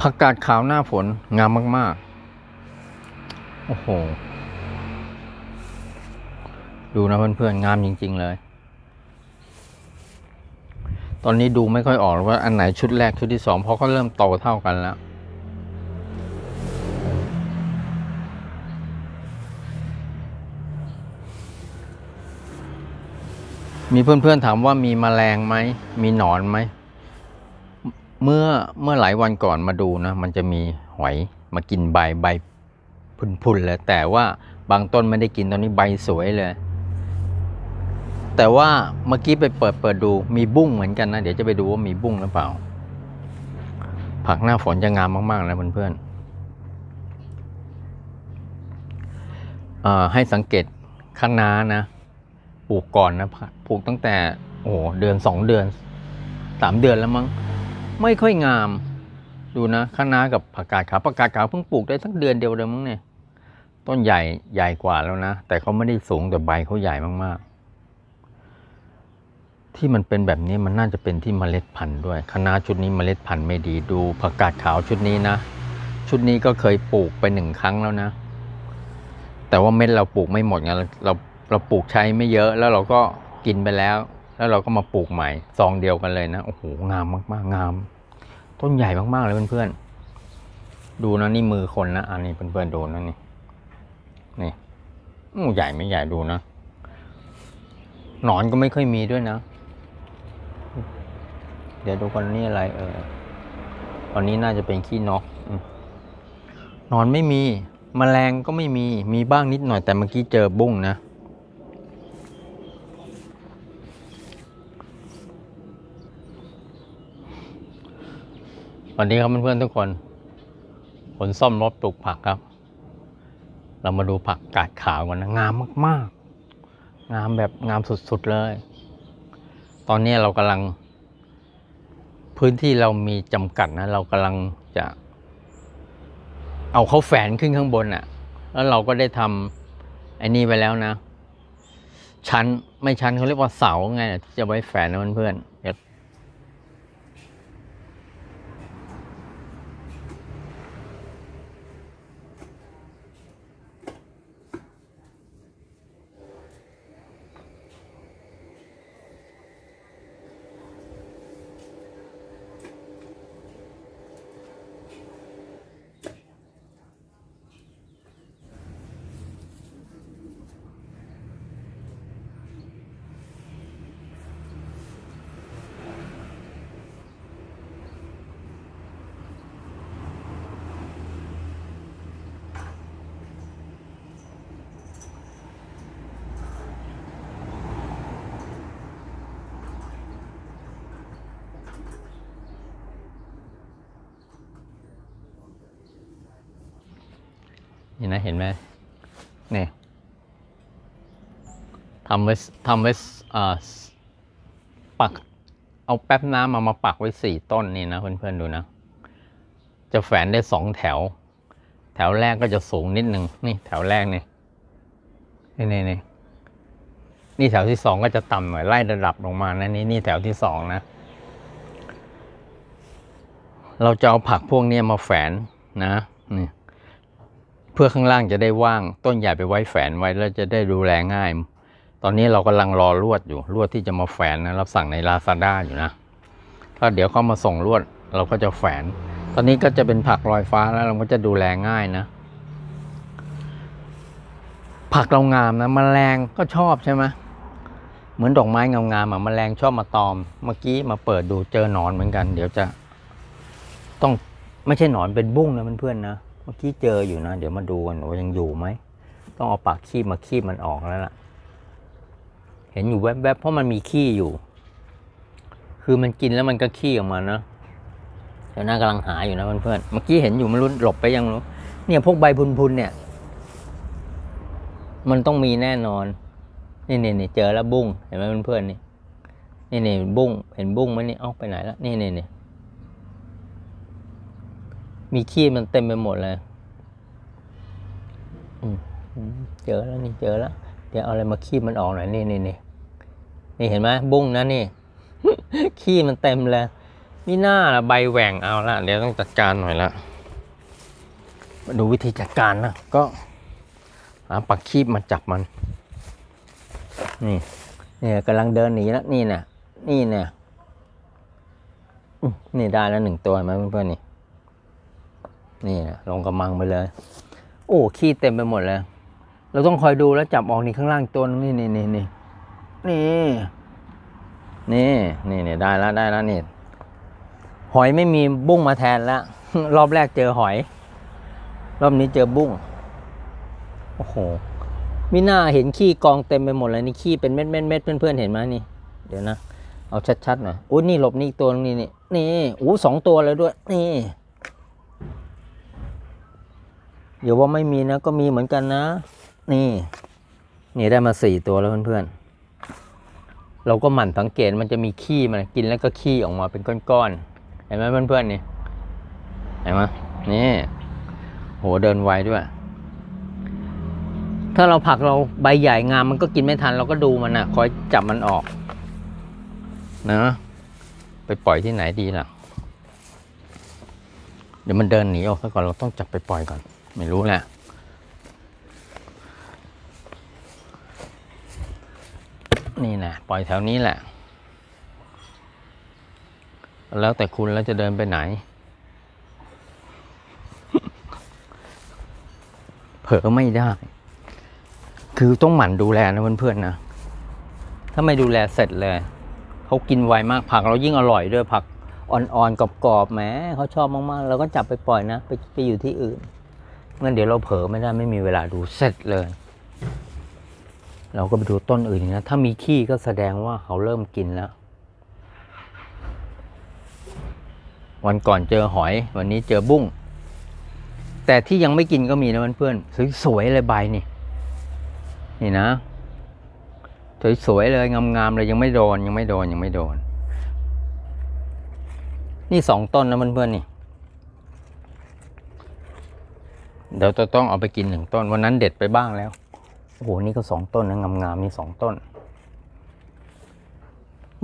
ผักกาดขาวหน้าฝนงามมาก ๆ โอ้โห ดูนะเพื่อนๆ งามจริง ๆ เลย ตอนนี้ดูไม่ค่อยออกว่าอันไหนชุดแรกชุดที่สองเพราะก็เริ่มโตเท่ากันแล้ว มีเพื่อนๆถามว่ามีแมลงไหม มีหนอนไหม เมื่อเมื่อหลายวันก่อนมาดูนะมันจะมีหอยมากินใบใบพุนๆเลยแต่ว่าบางต้นไม่ได้กินตอนนี้ใบสวยเลย แต่ว่าเมื่อกี้ไปเปิดเปิดดูมีบุ้งเหมือนกันนะ เดี๋ยวจะไปดูว่ามีบุ้งหรือเปล่า ผักหน้าฝนจะงามมากๆนะเพื่อนๆให้สังเกตคะน้านะปลูกก่อนนะปลูกตั้งแต่โอ้เดือนสองเดือนสามเดือนแล้วมั้ง ไม่ค่อยงาม ดูนะคะน้ากับผักกาดขาวผักกาดขาวเพิ่งปลูกได้สักเดือนเดียวเดิมมั้งเนี่ย ต้นใหญ่ใหญ่กว่าแล้วนะ แต่เขาไม่ได้สูงแต่ใบเขาใหญ่มากๆ ที่มันเป็นแบบนี้มันน่าจะเป็นที่เมล็ดพันธุ์ด้วยคะน้าชุดนี้เมล็ดพันธุ์ไม่ดีดูผักกาดขาวชุดนี้นะ ชุดนี้ก็เคยปลูกไปหนึ่งครั้งแล้วนะ แต่ว่าเม็ดเราปลูกไม่หมดไงเราเราเราปลูกใช้ไม่เยอะแล้วเราก็กินไปแล้ว แล้วเราก็มาปลูกใหม่ซองเดียวกันเลยนะโอ้โหงามมากๆ งาม ต้นใหญ่มากๆเลยเพื่อนๆดูนะนี่มือคนนะอันนี้เพื่อนๆดูนะนี่นี่อู้ใหญ่ไม่ใหญ่ดูนะหนอนก็ไม่ค่อยมีด้วยนะ เดี๋ยวดูคนนี้อะไรเออตอนนี้น่าจะเป็นขี้นกหนอนไม่มีมแมลงก็ไม่มีมีบ้างนิดหน่อยแต่เมื่อกี้เจอบุ้งนะ วันนี้ครับเพื่อนๆทุกคน ผลซ่อมรถปลูกผักครับ เรามาดูผักกาดขาวกันนะงามมากๆ งามแบบงามสุดๆเลย ตอนนี้เรากำลัง พื้นที่เรามีจำกัดนะ เรากำลังจะ เอาเขาแฝนขึ้นข้างบนอะ่ะ แล้วเราก็ได้ทำไอ้นี่ไปแล้วนะ ชั้นไม่ชั้นเขาเรียกว่าเสาไงที่จะไว้แฝนนะเพื่อนๆเดี๋ยว นี่นะเห็นไหมนี่ทำไว้ทำไว้อ่าปัก เอาแป๊บน้ำมามาปักไว้สี่ต้นนี่นะเพื่อนๆดูนะ จะแฝนได้สองแถว แถวแรกก็จะสูงนิดหนึ่งนี่แถวแรกนี่นี่นี่นี่นี่แถวที่สองก็จะต่ำหน่อยไล่ระดับลงมานะนี่นี่แถวที่สองนะ เราจะเอาผักพวกนี้มาแฝนนะนี่ พื่อข้างล่างจะได้ว่าง ต้นใหญ่ไปไว้แฝนไว้แล้วจะได้ดูแลง่าย ตอนนี้เรากำลังรอลวดอยู่ลวดที่จะมาแฝนนะเราสั่งในลาซาด้าอยู่นะถ้าเดี๋ยวเขามาส่งลวดเราก็จะแฝน ตอนนี้ก็จะเป็นผักลอยฟ้าแล้วเราก็จะดูแลง่ายนะ ผักเรางามนะมแมลงก็ชอบใช่ไหมเหมือนดอกไม้งามๆอะมแมลงชอบมาตอม เมื่อกี้มาเปิดดูเจอหนอนเหมือนกัน เดี๋ยวจะต้องไม่ใช่หนอนเป็นบุ้งนะเพื่อนๆนะ มื่อกี้เจออยู่นะ เดี๋ยวมาดูกันว่ายังอยู่ไหม ต้องเอาปากคีบมาคีบมันออกแล้วล่ะ เห็นอยู่แวบๆเพราะมันมีขี้อยู่ คือมันกินแล้วมันก็ขี้ออกมานะเดี๋ยวน้ากำลังหาอยู่นะเพื่อนๆเมื่อกี้เห็นอยู่ไม่รู้หลบไปยังรู้เนี่ยพวกใบพุนๆเนี่ย มันต้องมีแน่นอนนี่นี่นี่เจอแล้วบุ้งเห็นไหมเพื่อนๆนี่นี่นี่บุ้งเห็นบุ้งไหมนี่เอ้าไปไหนแล้วนี่นี่นี่ มีขี้มันเต็มไปหมดเลยเจอแล้วนี่เจอแล้ว เดี๋ยวเอาอะไรมาคีบมันออกหน่อยนี่นี่นี่นี่เห็นไหมบุ้งนะนี่ ขี้มันเต็มเลยมีหน้าละใบแหว่งเอาละเดี๋ยวต้องจัดการหน่อยละมาดูวิธีจัดการนะก็หาปักคีบมาจับมัน นี่ เนี่ยกำลังเดินหนีแล้วนี่เนี่ยนี่เนี่ยนี่ได้แล้วหนึ่งตัวไหมเพื่อนๆนี่ นี่นะลงกระมังไปเลย โอ้ขี้เต็มไปหมดเลย เราต้องคอยดูแล้วจับออกนี่ข้างล่างตัวนี่นี่นี่นี่นี่นี่นี่นี่ได้แล้วได้แล้วนี่หอยไม่มีบุ้งมาแทนแล้วรอบแรกเจอหอย รอบนี้เจอบุ้งโอ้โหมิน่าเห็นขี้กองเต็มไปหมดเลยนี่ขี้เป็นเม็ดเม็ดเม็ดเพื่อนๆเห็นไหมนี่ เดี๋ยวนะ เอาชัดๆหน่อยอุ้ยนี่หลบนี่ตัวนี่นี่นี่อู้สองตัวเลยด้วย นี่ เดี๋ยวว่าไม่มีนะ ก็มีเหมือนกันนะ นี่ นี่ได้มาสี่ตัวแล้วเพื่อนๆ เราก็หมั่นสังเกตมันจะมีขี้มันกินแล้วก็ขี้ออกมาเป็นก้อนๆ เห็นไหมเพื่อนๆนี่ เห็นไหมนี่ โหเดินไวด้วย ถ้าเราผักเราใบใหญ่งามมันก็กินไม่ทัน เราก็ดูมันนะคอยจับมันออก นะ ไปปล่อยที่ไหนดีล่ะเดี๋ยวมันเดินหนีออกซะก่อนเราต้องจับไปปล่อยก่อน ไม่รู้แหละนี่นะปล่อยแถวนี้แหละ แล้วแต่คุณแล้วจะเดินไปไหน เผลอไม่ได้ คือต้องหมั่นดูแลนะเพื่อนๆนะ ถ้าไม่ดูแลเสร็จเลยเขากินไวมากผักเรายิ่งอร่อยด้วยผักอ่อนๆกรอบๆแหมเขาชอบมากๆเราก็จับไปปล่อยนะ ไปไปอยู่ที่อื่น งั้นเดี๋ยวเราเผลอไม่ได้ไม่มีเวลาดูเสร็จเลย เราก็ไปดูต้นอื่นนะ ถ้ามีขี้ก็แสดงว่าเขาเริ่มกินแล้ว วันก่อนเจอหอย วันนี้เจอบุ้ง แต่ที่ยังไม่กินก็มีนะเพื่อนๆสวยๆเลยใบนี่ นี่นะ สวยๆเลยงามๆเลยยังไม่โดนยังไม่โดนยังไม่โดน นี่สองต้นนะเพื่อนๆนี่ เดี๋ยวจะต้องเอาไปกินหนึ่งต้น วันนั้นเด็ดไปบ้างแล้ว โอ้โห นี่ก็สองต้นนะงามๆนี่สองต้น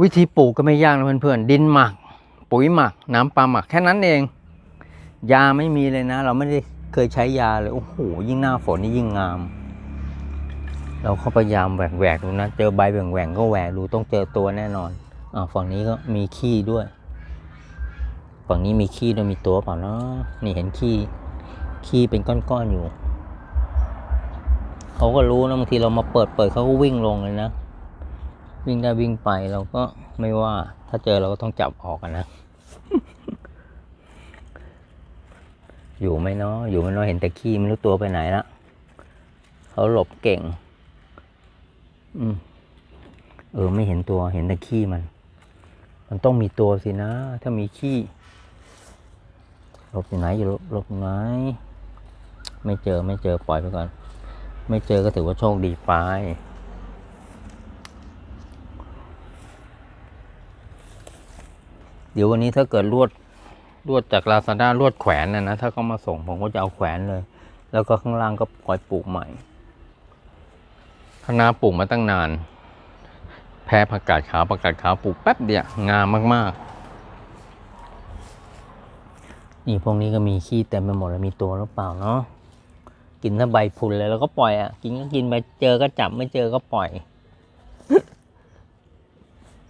วิธีปลูกก็ไม่ยากนะเพื่อนๆ ดินหมัก ปุ๋ยหมัก น้ำปลาหมักแค่นั้นเอง ยาไม่มีเลยนะ เราไม่ได้เคยใช้ยาเลย โอ้โห ยิ่งหน้าฝนนี่ยิ่งงาม เราก็พยายามแหวกแหวกๆดูนะ เจอใบแหว่งแหว่งๆก็แหวกดูต้องเจอตัวแน่นอน อ่าฝั่งนี้ก็มีขี้ด้วย ฝั่งนี้มีขี้ด้วยมีตัวเปล่าเนาะนี่เห็นขี้ ขี้เป็นก้อนๆอยู่เขาก็รู้นะบางทีเรามาเปิดเปิดเขาก็วิ่งลงเลยนะ วิ่งได้วิ่งไปเราก็ไม่ว่า ถ้าเจอเราก็ต้องจับออกกันนะ อยู่ไหมเนาะอยู่ไหมเนาะเห็นแต่ขี้ไม่รู้ตัวไปไหนละเขาหลบเก่ง อืมเออ ไม่เห็นตัวเห็นแต่ขี้มัน มันต้องมีตัวสินะ ถ้ามีขี้หลบอยู่ไหนอยู่หลบอยู่ไหน ไม่เจอไม่เจอปล่อยไปก่อน ไม่เจอก็ถือว่าโชคดีไปเดี๋ยววันนี้ถ้าเกิดลวดลวดจากลาซาด้าลวดแขวนนะนะถ้าเขามาส่งผมก็จะเอาแขวนเลย แล้วก็ข้างล่างก็ปล่อยปลูกใหม่คณะปลูกมาตั้งนาน แพ้ผักกาดขาวผักกาดขาวปลูกแป๊บเดียวงามมากๆนี่พวกนี้ก็มีขี้เต็มไปหมดแล้วมีตัวหรือเปล่าเนาะ กินถ้าใบพุนเลยแล้วก็ปล่อยอะกินก็กินไปเจอก็จับไม่เจอก็ปล่อย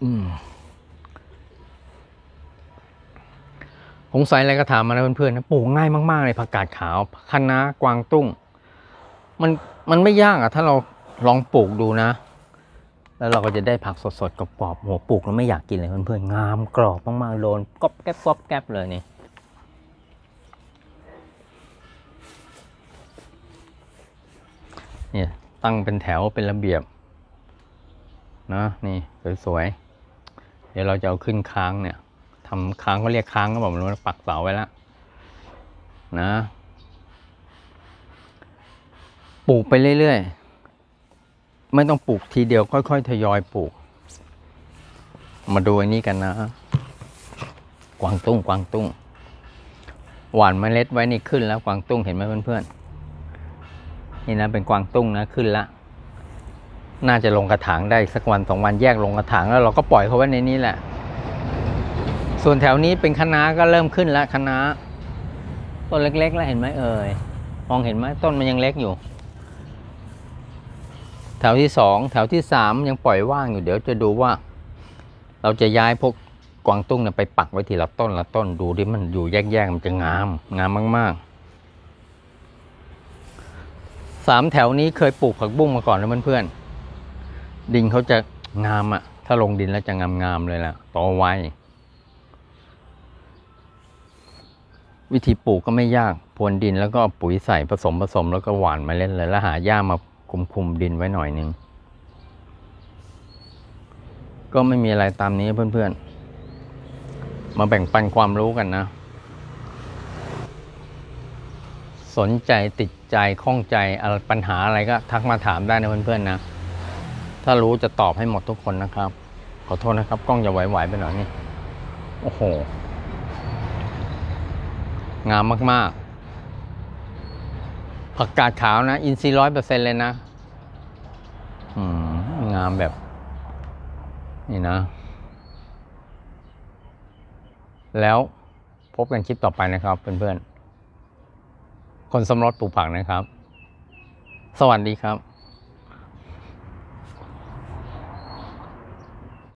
อืมสงสัยอะไรก็ถามมานะเพื่อนๆนะปลูกง่ายมากๆเลยผักกาดขาวคะน้ากวางตุ้ง มันมันไม่ยากอะ ถ้าเราลองปลูกดูนะ แล้วเราก็จะได้ผักสดๆกรอบๆโหปลูกแล้วไม่อยากกินเลยเพื่อนๆงามกรอบมากๆโดนก๊อบแก๊บก๊อบแก๊บเลยนี่ เนี่ยตั้งเป็นแถวเป็นระเบียบนะนี่สวยๆ เดี๋ยวเราจะเอาขึ้นค้างเนี่ยทำค้างเขาเรียกค้างก็บอกมันรู้ปักเสาไว้แล้วนะปลูกไปเรื่อยๆ ไม่ต้องปลูกทีเดียวค่อยๆ ทยอยปลูก มาดูอันนี้กันนะ กวางตุ้งกวางตุ้ง หวานเมล็ดไว้นี่ขึ้นแล้วกวางตุ้งเห็นไหมเพื่อนๆ นี่นะเป็นกวางตุ้งนะขึ้นละ น่าจะลงกระถางได้สักวันสองวันแยกลงกระถางแล้วเราก็ปล่อยเขาไว้ในนี้แหละ ส่วนแถวนี้เป็นคะน้าก็เริ่มขึ้นแล้วคะน้าต้นเล็กๆ แล้วเห็นไหมเอ่ยมองเห็นไหมต้นมันยังเล็กอยู่ แถวที่สองแถวที่สามยังปล่อยว่างอยู่เดี๋ยวจะดูว่า เราจะย้ายพวกกวางตุ้งเนี่ยไปปักไว้ทีละต้นละต้นดูดิมันอยู่แยกๆมันจะงาม งามมาก ๆ สามแถวนี้เคยปลูกผักบุ้งมาก่อนนะเพื่อนๆดินเขาจะงามอะถ้าลงดินแล้วจะงามๆเลยล่ะโตไววิธีปลูกก็ไม่ยากพรวนดินแล้วก็ปุ๋ยใส่ผสมผสมแล้วก็หว่านมาเล่นเลยแล้วหาหญ้ามาคุมคุมดินไว้หน่อยนึง ก็ไม่มีอะไรตามนี้เพื่อนๆ มาแบ่งปันความรู้กันนะ สนใจติดใจข้องใจอะไรปัญหาอะไรก็ทักมาถามได้นะเพื่อนๆนะ ถ้ารู้จะตอบให้หมดทุกคนนะครับ ขอโทษนะครับ กล้องอย่าไหวๆไปหน่อยนี่ โอ้โห งามมากๆ ผักกาดขาวนะ อินทรีร้อยเปอร์เซ็นเลยนะ อืม งามแบบ นี่นะ แล้วพบกันคลิปต่อไปนะครับเพื่อนๆ คนสมรสปลูกผักนะครับ สวัสดีครับ